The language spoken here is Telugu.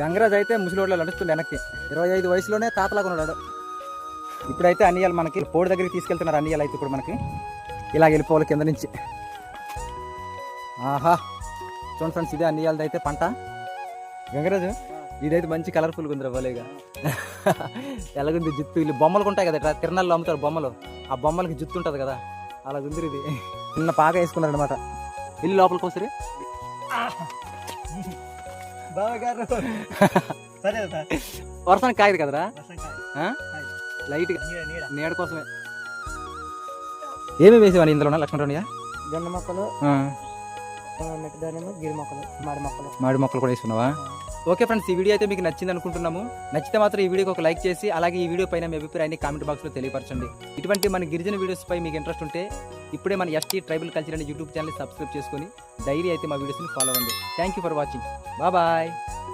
గంగరాజ్ అయితే ముసలివాళ్ళు నడుస్తుంది వెనక్కి. ఇరవై ఐదు వయసులోనే తాతలాగా ఉన్నాడు. ఇప్పుడైతే అన్నియాలు మనకి పోడి దగ్గరికి తీసుకెళ్తున్నారు అన్నియాలు అయితే ఇప్పుడు మనకి. ఇలా వెళ్ళిపోవాలి కింద నుంచి. ఆహా. చూడండి ఫ్రెండ్స్ ఇదే అన్నియాలది అయితే పంట. గంగరాజు ఇదైతే మంచి కలర్ఫుల్గా ఉంది భలేగా. ఎలాగుంది జుత్తు? వీళ్ళు బొమ్మలు ఉంటాయి కదా ఇట్లా తిరణాల్లో అమ్ముతారు బొమ్మలు. ఆ బొమ్మలకి జుత్తు ఉంటుంది కదా. అలా ఉంది ఇది. చిన్న పాక వేసుకున్నారు అనమాట వెళ్ళి లోపలికి వస్తారు బావగారు సరే వర్షానికి కాయదు కదరా? లైట్గా. నీడ కోసమే. ఏమేమి వేసేవాని ఇందులో లక్ష్మణరావునియా జొన్న మొక్కలు గిరి మొక్కలు మాడి మొక్కలు. మామిడి మొక్కలు కూడా వేసుకున్నావా? ఓకే ఫ్రెండ్స్ ఈ వీడియో అయితే మీకు నచ్చింది అనుకుంటున్నాము. నచ్చితే మాత్రం ఈ వీడియోకి ఒక లైక్ చేసి అలాగే ఈ వీడియో పైన మీ అభిప్రాయాన్ని కామెంట్ బాక్స్లో తెలియపరచండి. ఇటువంటి మన గిరిజన వీడియోస్ పై మీకు ఇంట్రెస్ట్ ఉంటే ఇప్పుడే మన ఎస్టీ ట్రైబల్ కల్చర్ అనే యూట్యూబ్ ఛానల్ సబ్స్క్రైబ్ చేసుకొని డైరీ అయితే మా వీడియోస్ని ఫాలో అవ్వండి. Thank you for watching bye